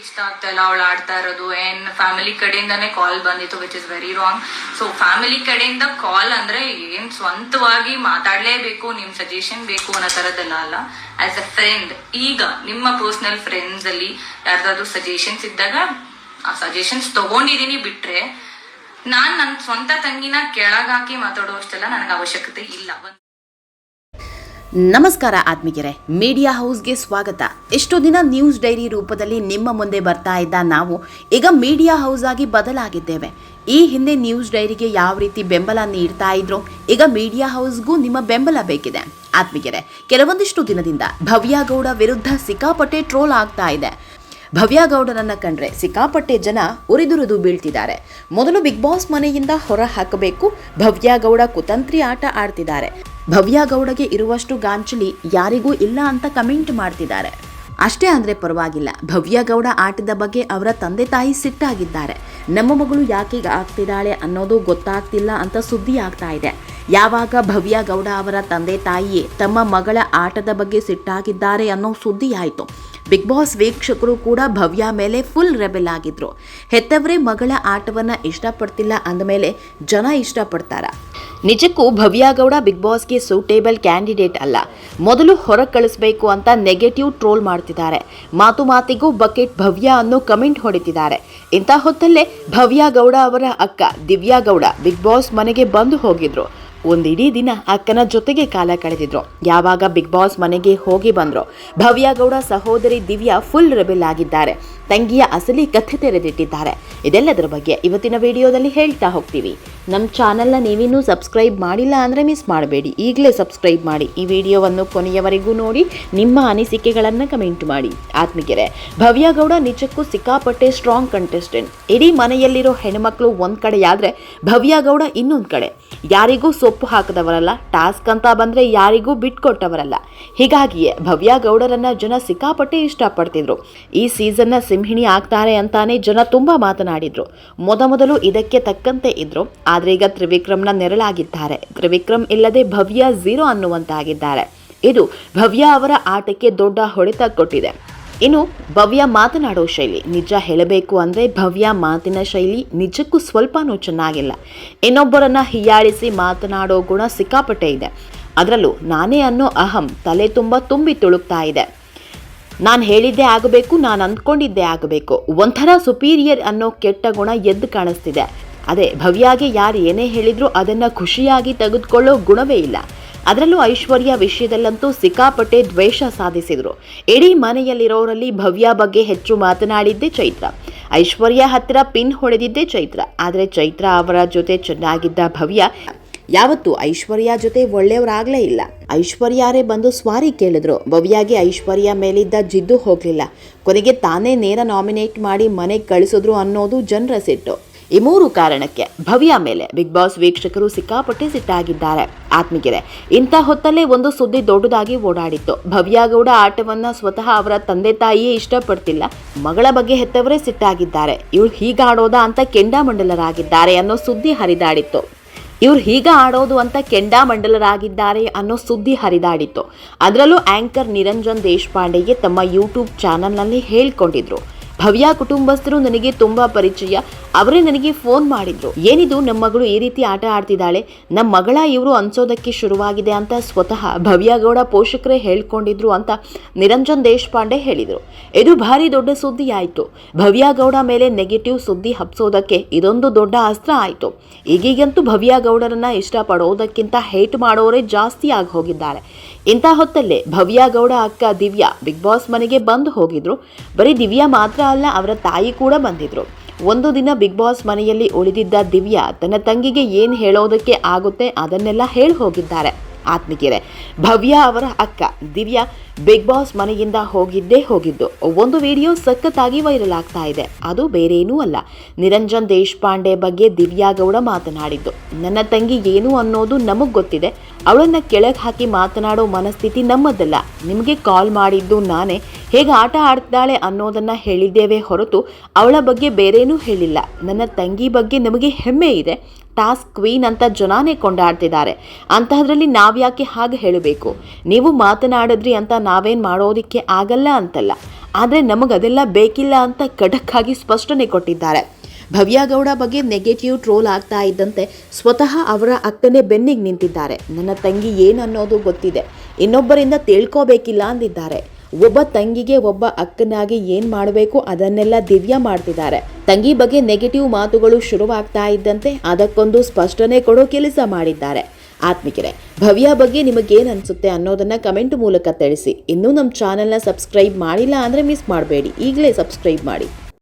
ಇಷ್ಟ ಆಗ್ತಾ ಇಲ್ಲ, ಅವಳು ಆಡ್ತಾ ಇರೋದು. ಏನ್ ಫ್ಯಾಮಿಲಿ ಕಡೆಯಿಂದಾನೇ ಕಾಲ್ ಬಂದಿತ್ತು which is very wrong so family ಕಡೆಯಿಂದ ಕಾಲ್ ಅಂದ್ರೆ ಏನ್ ಸ್ವಂತವಾಗಿ ಮಾತಾಡ್ಲೇಬೇಕು, ನಿಮ್ ಸಜೆಷನ್ ಬೇಕು ಅನ್ನೋ ತರದೆಲ್ಲ ಅಲ್ಲ. ಆಸ್ ಅ ಫ್ರೆಂಡ್ ಈಗ ನಿಮ್ಮ ಪರ್ಸನಲ್ ಫ್ರೆಂಡ್ಸ್ ಅಲ್ಲಿ ಯಾರ್ದಾದ್ರು ಸಜೆಷನ್ಸ್ ಇದ್ದಾಗ, ಆ ಸಜೆಷನ್ಸ್ ತಗೊಂಡಿದೀನಿ ಬಿಟ್ರೆ ನಾನ್ ನನ್ನ ಸ್ವಂತ ತಂಗಿನ ಕೆಳಗಾಕಿ ಮಾತಾಡುವಷ್ಟೆಲ್ಲ ನನಗೆ ಅವಶ್ಯಕತೆ ಇಲ್ಲ. ನಮಸ್ಕಾರ ಆತ್ಮೀಗೆರೆ ಮೀಡಿಯಾ ಹೌಸ್ಗೆ ಸ್ವಾಗತ. ಎಷ್ಟೋ ದಿನ ನ್ಯೂಸ್ ಡೈರಿ ರೂಪದಲ್ಲಿ ನಿಮ್ಮ ಮುಂದೆ ಬರ್ತಾ ಇದ್ದ ನಾವು ಈಗ ಮೀಡಿಯಾ ಹೌಸ್ ಆಗಿ ಬದಲಾಗಿದ್ದೇವೆ. ಈ ಹಿಂದೆ ನ್ಯೂಸ್ ಡೈರಿಗೆ ಯಾವ ರೀತಿ ಬೆಂಬಲ ನೀಡ್ತಾ ಇದ್ರು, ಈಗ ಮೀಡಿಯಾ ಹೌಸ್ಗೂ ನಿಮ್ಮ ಬೆಂಬಲ ಬೇಕಿದೆ. ಆತ್ಮೀಗೆರೆ ಕೆಲವೊಂದಿಷ್ಟು ದಿನದಿಂದ ಭವ್ಯಗೌಡ ವಿರುದ್ಧ ಸಿಕ್ಕಾಪಟ್ಟೆ ಟ್ರೋಲ್ ಆಗ್ತಾ ಇದೆ. ಭವ್ಯ ಗೌಡರನ್ನ ಕಂಡ್ರೆ ಸಿಕ್ಕಾಪಟ್ಟೆ ಜನ ಉರಿದುರಿದು ಬೀಳ್ತಿದ್ದಾರೆ. ಮೊದಲು ಬಿಗ್ ಬಾಸ್ ಮನೆಯಿಂದ ಹೊರ ಹಾಕಬೇಕು. ಭವ್ಯ ಗೌಡ ಕುತಂತ್ರಿ ಆಟ ಆಡ್ತಿದ್ದಾರೆ. ಭವ್ಯ ಗೌಡಗೆ ಇರುವಷ್ಟು ಗಾಂಚಲಿ ಯಾರಿಗೂ ಇಲ್ಲ ಅಂತ ಕಮೆಂಟ್ ಮಾಡ್ತಿದ್ದಾರೆ. ಅಷ್ಟೇ ಅಂದ್ರೆ ಪರವಾಗಿಲ್ಲ. ಭವ್ಯ ಗೌಡ ಆಟದ ಬಗ್ಗೆ ಅವರ ತಂದೆ ತಾಯಿ ಸಿಟ್ಟಾಗಿದ್ದಾರೆ. ನಮ್ಮ ಮಗಳು ಯಾಕೀಗ ಆಗ್ತಿದ್ದಾಳೆ ಅನ್ನೋದು ಗೊತ್ತಾಗ್ತಿಲ್ಲ ಅಂತ ಸುದ್ದಿ ಆಗ್ತಾ ಇದೆ. ಯಾವಾಗ ಭವ್ಯ ಗೌಡ ಅವರ ತಂದೆ ತಾಯಿಯೇ ತಮ್ಮ ಮಗಳ ಆಟದ ಬಗ್ಗೆ ಸಿಟ್ಟಾಗಿದ್ದಾರೆ ಅನ್ನೋ ಸುದ್ದಿ ಆಯಿತು. ಬಿಗ್ ಬಾಸ್ ವೀಕ್ಷಕರು ಕೂಡ ಭವ್ಯ ಮೇಲೆ ಫುಲ್ ರೆಬೆಲ್ ಆಗಿದ್ರು. ಹೆತ್ತವರೇ ಮಗಳ ಆಟವನ್ನ ಇಷ್ಟಪಡ್ತಿಲ್ಲ ಅಂದಮೇಲೆ ಜನ ಇಷ್ಟಪಡ್ತಾರ. ನಿಜಕ್ಕೂ ಭವ್ಯ ಗೌಡ ಬಿಗ್ ಬಾಸ್ಗೆ ಸೂಟೇಬಲ್ ಕ್ಯಾಂಡಿಡೇಟ್ ಅಲ್ಲ. ಮೊದಲು ಹೊರ ಕಳಿಸ್ಬೇಕು ಅಂತ ನೆಗೆಟಿವ್ ಟ್ರೋಲ್ ಮಾಡ್ತಿದ್ದಾರೆ. ಮಾತು ಮಾತಿಗೂ ಬಕೆಟ್ ಭವ್ಯ ಅನ್ನೋ ಕಮೆಂಟ್ ಹೊಡಿತಿದ್ದಾರೆ. ಇಂಥ ಹೊತ್ತಲ್ಲೇ ಭವ್ಯ ಗೌಡ ಅವರ ಅಕ್ಕ ದಿವ್ಯಾ ಗೌಡ ಬಿಗ್ ಬಾಸ್ ಮನೆಗೆ ಬಂದು ಹೋಗಿದ್ರು. ಒಂದಿಡೀ ದಿನ ಅಕ್ಕನ ಜೊತೆಗೆ ಕಾಲ ಕಳೆದಿದ್ರು. ಯಾವಾಗ ಬಿಗ್ ಬಾಸ್ ಮನೆಗೆ ಹೋಗಿ ಬಂದ್ರು. ಭವ್ಯಗೌಡ ಸಹೋದರಿ ದಿವ್ಯಾ ಫುಲ್ ರೆಬೆಲ್ ಆಗಿದ್ದಾರೆ. ತಂಗಿಯ ಅಸಲಿ ಕಥೆ ತೆರೆದಿಟ್ಟಿದ್ದಾರೆ. ಇದೆಲ್ಲದರ ಬಗ್ಗೆ ಇವತ್ತಿನ ವಿಡಿಯೋದಲ್ಲಿ ಹೇಳ್ತಾ ಹೋಗ್ತೀವಿ. ನಮ್ಮ ಚಾನಲ್ನ ನೀವಿನ್ನೂ ಸಬ್ಸ್ಕ್ರೈಬ್ ಮಾಡಿಲ್ಲ ಅಂದರೆ ಮಿಸ್ ಮಾಡಬೇಡಿ. ಈಗಲೇ ಸಬ್ಸ್ಕ್ರೈಬ್ ಮಾಡಿ. ಈ ವಿಡಿಯೋವನ್ನು ಕೊನೆಯವರೆಗೂ ನೋಡಿ, ನಿಮ್ಮ ಅನಿಸಿಕೆಗಳನ್ನು ಕಮೆಂಟ್ ಮಾಡಿ. ಆತ್ಮೀಗೆರೆ ಭವ್ಯಗೌಡ ನಿಜಕ್ಕೂ ಸಿಕ್ಕಾಪಟ್ಟೆ ಸ್ಟ್ರಾಂಗ್ ಕಂಟೆಸ್ಟೆಂಟ್ ಇಡೀ ಮನೆಯಲ್ಲಿರೋ ಹೆಣ್ಮಕ್ಳು ಒಂದು ಕಡೆ ಭವ್ಯಗೌಡ ಭವ್ಯ ಗೌಡ ಇನ್ನೊಂದ್ ಕಡೆ. ಯಾರಿಗೂ ಸೊಪ್ಪು ಹಾಕದವರಲ್ಲ ಟಾಸ್ಕ್ ಅಂತ ಬಂದರೆ ಯಾರಿಗೂ ಬಿಟ್ಕೊಟ್ಟವರಲ್ಲ ಹೀಗಾಗಿಯೇ ಭವ್ಯಗೌಡರನ್ನು ಜನ ಸಿಕ್ಕಾಪಟ್ಟೆ ಇಷ್ಟಪಡ್ತಿದ್ರು. ಈ ಸೀಸನ್ನ ಸಿಂಹಿಣಿ ಆಗ್ತಾರೆ ಅಂತಾನೆ ಜನ ತುಂಬಾ ಮಾತನಾಡಿದ್ರು. ಮೊದಮೊದಲು ಇದಕ್ಕೆ ತಕ್ಕಂತೆ ಇದ್ರು. ಆದ್ರೆ ಈಗ ತ್ರಿವಿಕ್ರಮ್ನ ನೆರಳಾಗಿದ್ದಾರೆ. ತ್ರಿವಿಕ್ರಮ್ ಇಲ್ಲದೆ ಭವ್ಯ ಝೀರೋ ಅನ್ನುವಂತಾಗಿದ್ದಾರೆ. ಇದು ಭವ್ಯ ಅವರ ಆಟಕ್ಕೆ ದೊಡ್ಡ ಹೊಡೆತ ಕೊಟ್ಟಿದೆ. ಇನ್ನು ಭವ್ಯ ಮಾತನಾಡೋ ಶೈಲಿ, ನಿಜ ಹೇಳಬೇಕು ಅಂದರೆ ಭವ್ಯ ಮಾತಿನ ಶೈಲಿ ನಿಜಕ್ಕೂ ಸ್ವಲ್ಪನೂ ಚೆನ್ನಾಗಿಲ್ಲ. ಇನ್ನೊಬ್ಬರನ್ನ ಹೀಯಾಳಿಸಿ ಮಾತನಾಡೋ ಗುಣ ಸಿಕ್ಕಾಪಟ್ಟೆ ಇದೆ. ಅದರಲ್ಲೂ ನಾನೇ ಅನ್ನೋ ಅಹಂ ತಲೆ ತುಂಬ ತುಂಬಿ ತುಳುಕ್ತಾ ಇದೆ. ನಾನು ಹೇಳಿದ್ದೇ ಆಗಬೇಕು, ನಾನು ಅಂದ್ಕೊಂಡಿದ್ದೇ ಆಗಬೇಕು. ಒಂಥರ ಸುಪೀರಿಯರ್ ಅನ್ನೋ ಕೆಟ್ಟ ಗುಣ ಎದ್ದು ಕಾಣಿಸ್ತಿದೆ. ಅದೇ ಭವ್ಯಾಗೆ ಯಾರು ಏನೇ ಹೇಳಿದರೂ ಅದನ್ನು ಖುಷಿಯಾಗಿ ತೆಗೆದುಕೊಳ್ಳೋ ಗುಣವೇ ಇಲ್ಲ. ಅದರಲ್ಲೂ ಐಶ್ವರ್ಯ ವಿಷಯದಲ್ಲಂತೂ ಸಿಕ್ಕಾಪಟ್ಟೆ ದ್ವೇಷ ಸಾಧಿಸಿದ್ರು. ಇಡೀ ಮನೆಯಲ್ಲಿರೋರಲ್ಲಿ ಭವ್ಯ ಬಗ್ಗೆ ಹೆಚ್ಚು ಮಾತನಾಡಿದ್ದೇ ಚೈತ್ರ. ಐಶ್ವರ್ಯ ಹತ್ತಿರ ಪಿನ್ ಹೊಡೆದಿದ್ದೇ ಚೈತ್ರ. ಆದರೆ ಚೈತ್ರ ಅವರ ಜೊತೆ ಚೆನ್ನಾಗಿದ್ದ ಭವ್ಯ ಯಾವತ್ತು ಐಶ್ವರ್ಯ ಜೊತೆ ಒಳ್ಳೆಯವರಾಗಲೇ ಇಲ್ಲ. ಐಶ್ವರ್ಯಾರೇ ಬಂದು ಸ್ವಾರಿ ಕೇಳಿದ್ರು. ಭವ್ಯಾಗೆ ಐಶ್ವರ್ಯ ಮೇಲಿದ್ದ ಜಿದ್ದು ಹೋಗಲಿಲ್ಲ. ಕೊನೆಗೆ ತಾನೇ ನೇರ ನಾಮಿನೇಟ್ ಮಾಡಿ ಮನೆಗೆ ಕಳಿಸಿದ್ರು ಅನ್ನೋದು ಜನರ ಸಿಟ್ಟು. ಈ ಮೂರು ಕಾರಣಕ್ಕೆ ಭವ್ಯ ಮೇಲೆ ಬಿಗ್ ಬಾಸ್ ವೀಕ್ಷಕರು ಸಿಕ್ಕಾಪಟ್ಟೆ ಸಿಟ್ಟಾಗಿದ್ದಾರೆ. ಆತ್ಮಿಗೆರೆ ಇಂಥ ಹೊತ್ತಲ್ಲೇ ಒಂದು ಸುದ್ದಿ ದೊಡ್ಡದಾಗಿ ಓಡಾಡಿತ್ತು. ಭವ್ಯ ಗೌಡ ಆಟವನ್ನ ಸ್ವತಃ ಅವರ ತಂದೆ ತಾಯಿಯೇ ಇಷ್ಟಪಡ್ತಿಲ್ಲ, ಮಗಳ ಬಗ್ಗೆ ಹೆತ್ತವರೇ ಸಿಟ್ಟಾಗಿದ್ದಾರೆ. ಇವ್ರು ಹೀಗಾಡೋದಾ ಅಂತ ಕೆಂಡಾಮಂಡಲರಾಗಿದ್ದಾರೆ ಅನ್ನೋ ಸುದ್ದಿ ಹರಿದಾಡಿತ್ತು. ಇವ್ರು ಹೀಗ ಆಡೋದು ಅಂತ ಕೆಂಡಾಮಂಡಲರಾಗಿದ್ದಾರೆ ಅನ್ನೋ ಸುದ್ದಿ ಹರಿದಾಡಿತ್ತು. ಅದರಲ್ಲೂ ಆಂಕರ್ ನಿರಂಜನ್ ದೇಶಪಾಂಡೆಗೆ ತಮ್ಮ ಯೂಟ್ಯೂಬ್ ಚಾನಲ್ನಲ್ಲಿ ಹೇಳ್ಕೊಂಡಿದ್ರು. ಭವ್ಯ ಕುಟುಂಬಸ್ಥರು ನನಗೆ ತುಂಬಾ ಪರಿಚಯ. ಅವರೇ ನನಗೆ ಫೋನ್ ಮಾಡಿದ್ರು. ಏನಿದು ನಮ್ಮ ಮಗಳು ಈ ರೀತಿ ಆಟ ಆಡ್ತಿದ್ದಾಳೆ. ನಮ್ಮ ಮಗಳ ಇವರು ಅನ್ಸೋದಕ್ಕೆ ಶುರುವಾಗಿದೆ ಅಂತ ಸ್ವತಃ ಭವ್ಯಗೌಡ ಪೋಷಕರೇ ಹೇಳ್ಕೊಂಡಿದ್ರು ಅಂತ ನಿರಂಜನ್ ದೇಶಪಾಂಡೆ ಹೇಳಿದರು. ಇದು ಭಾರಿ ದೊಡ್ಡ ಸುದ್ದಿ ಆಯಿತು. ಭವ್ಯಗೌಡ ಮೇಲೆ ನೆಗೆಟಿವ್ ಸುದ್ದಿ ಹಬ್ಸೋದಕ್ಕೆ ಇದೊಂದು ದೊಡ್ಡ ಅಸ್ತ್ರ ಆಯಿತು. ಈಗೀಗಂತೂ ಭವ್ಯ ಗೌಡರನ್ನ ಇಷ್ಟಪಡೋದಕ್ಕಿಂತ ಹೇಟ್ ಮಾಡೋರೇ ಜಾಸ್ತಿ ಆಗಿ ಹೋಗಿದ್ದಾರೆ. ಇಂಥ ಹೊತ್ತಲ್ಲೇ ಭವ್ಯ ಗೌಡ ಅಕ್ಕ ದಿವ್ಯಾ ಬಿಗ್ ಬಾಸ್ ಮನೆಗೆ ಬಂದು ಹೋಗಿದ್ರು. ಬರೀ ದಿವ್ಯಾ ಮಾತ್ರ ಅಲ್ಲ, ಅವರ ತಾಯಿ ಕೂಡ ಬಂದಿದ್ರು. ಒಂದು ದಿನ ಬಿಗ್ ಬಾಸ್ ಮನೆಯಲ್ಲಿ ಉಳಿದಿದ್ದ ದಿವ್ಯಾ ತನ್ನ ತಂಗಿಗೆ ಏನು ಹೇಳೋದಕ್ಕೆ ಆಗುತ್ತೆ ಅದನ್ನೆಲ್ಲ ಹೇಳಿ ಹೋಗಿದ್ದಾರೆ. ಆತ್ಮಿಕೆರೆ ಭವ್ಯ ಅವರ ಅಕ್ಕ ದಿವ್ಯಾ ಬಿಗ್ ಬಾಸ್ ಮನೆಯಿಂದ ಹೋಗಿದ್ದೇ ಹೋಗಿದ್ದು. ಒಂದು ವಿಡಿಯೋ ಸಖತ್ತಾಗಿ ವೈರಲ್ ಆಗ್ತಾ ಇದೆ. ಅದು ಬೇರೇನೂ ಅಲ್ಲ. ನಿರಂಜನ್ ದೇಶಪಾಂಡೆ ಬಗ್ಗೆ ದಿವ್ಯಾ ಗೌಡ ಮಾತನಾಡಿದ್ದು. ನನ್ನ ತಂಗಿ ಏನು ಅನ್ನೋದು ನಮಗ್ ಗೊತ್ತಿದೆ. ಅವಳನ್ನ ಕೆಳಗೆ ಹಾಕಿ ಮಾತನಾಡೋ ಮನಸ್ಥಿತಿ ನಮ್ಮದಲ್ಲ. ನಿಮಗೆ ಕಾಲ್ ಮಾಡಿದ್ದು ನಾನೇ. ಹೇಗೆ ಆಟ ಆಡ್ತಾಳೆ ಅನ್ನೋದನ್ನ ಹೇಳಿದ್ದೇವೆ ಹೊರತು ಅವಳ ಬಗ್ಗೆ ಬೇರೇನೂ ಹೇಳಿಲ್ಲ. ನನ್ನ ತಂಗಿ ಬಗ್ಗೆ ನಮಗೆ ಹೆಮ್ಮೆ ಇದೆ. ಟಾಸ್ಕ್ ಕ್ವೀನ್ ಅಂತ ಜನಾನೇ ಕೊಂಡಾಡ್ತಿದ್ದಾರೆ. ಅಂತಹದ್ರಲ್ಲಿ ನಾವ್ಯಾಕೆ ಹಾಗೆ ಹೇಳಬೇಕು? ನೀವು ಮಾತನಾಡಿದ್ರಿ ಅಂತ ನಾವೇನು ಮಾಡೋದಕ್ಕೆ ಆಗಲ್ಲ ಅಂತಲ್ಲ. ಆದರೆ ನಮಗದೆಲ್ಲ ಬೇಕಿಲ್ಲ ಅಂತ ಖಡಕ್ಕಾಗಿ ಸ್ಪಷ್ಟನೆ ಕೊಟ್ಟಿದ್ದಾರೆ. ಭವ್ಯ ಗೌಡ ಬಗ್ಗೆ ನೆಗೆಟಿವ್ ಟ್ರೋಲ್ ಆಗ್ತಾ ಇದ್ದಂತೆ ಸ್ವತಃ ಅವರ ಅಕ್ಕನೇ ಬೆನ್ನಿಗೆ ನಿಂತಿದ್ದಾರೆ. ನನ್ನ ತಂಗಿ ಏನನ್ನೋದು ಗೊತ್ತಿದೆ. ಇನ್ನೊಬ್ಬರಿಂದ ತಿಳ್ಕೋಬೇಕಿಲ್ಲ ಅಂದಿದ್ದಾರೆ. ಒಬ್ಬ ತಂಗಿಗೆ ಒಬ್ಬ ಅಕ್ಕನಾಗಿ ಏನ್ ಮಾಡಬೇಕು ಅದನ್ನೆಲ್ಲ ದಿವ್ಯ ಮಾಡ್ತಿದ್ದಾರೆ. ತಂಗಿ ಬಗ್ಗೆ ನೆಗೆಟಿವ್ ಮಾತುಗಳು ಶುರುವಾಗ್ತಾ ಇದ್ದಂತೆ ಅದಕ್ಕೊಂದು ಸ್ಪಷ್ಟನೆ ಕೊಡೋ ಕೆಲಸ ಮಾಡಿದ್ದಾರೆ. ಆತ್ಮಿಕರೇ, ಭವ್ಯ ಬಗ್ಗೆ ನಿಮಗೇನು ಅನಿಸುತ್ತೆ ಅನ್ನೋದನ್ನ ಕಮೆಂಟ್ ಮೂಲಕ ತಿಳಿಸಿ. ಇನ್ನೂ ನಮ್ಮ ಚಾನೆಲ್ನ ಸಬ್ಸ್ಕ್ರೈಬ್ ಮಾಡಿಲ್ಲ ಅಂದರೆ ಮಿಸ್ ಮಾಡಬೇಡಿ. ಈಗಲೇ ಸಬ್ಸ್ಕ್ರೈಬ್ ಮಾಡಿ.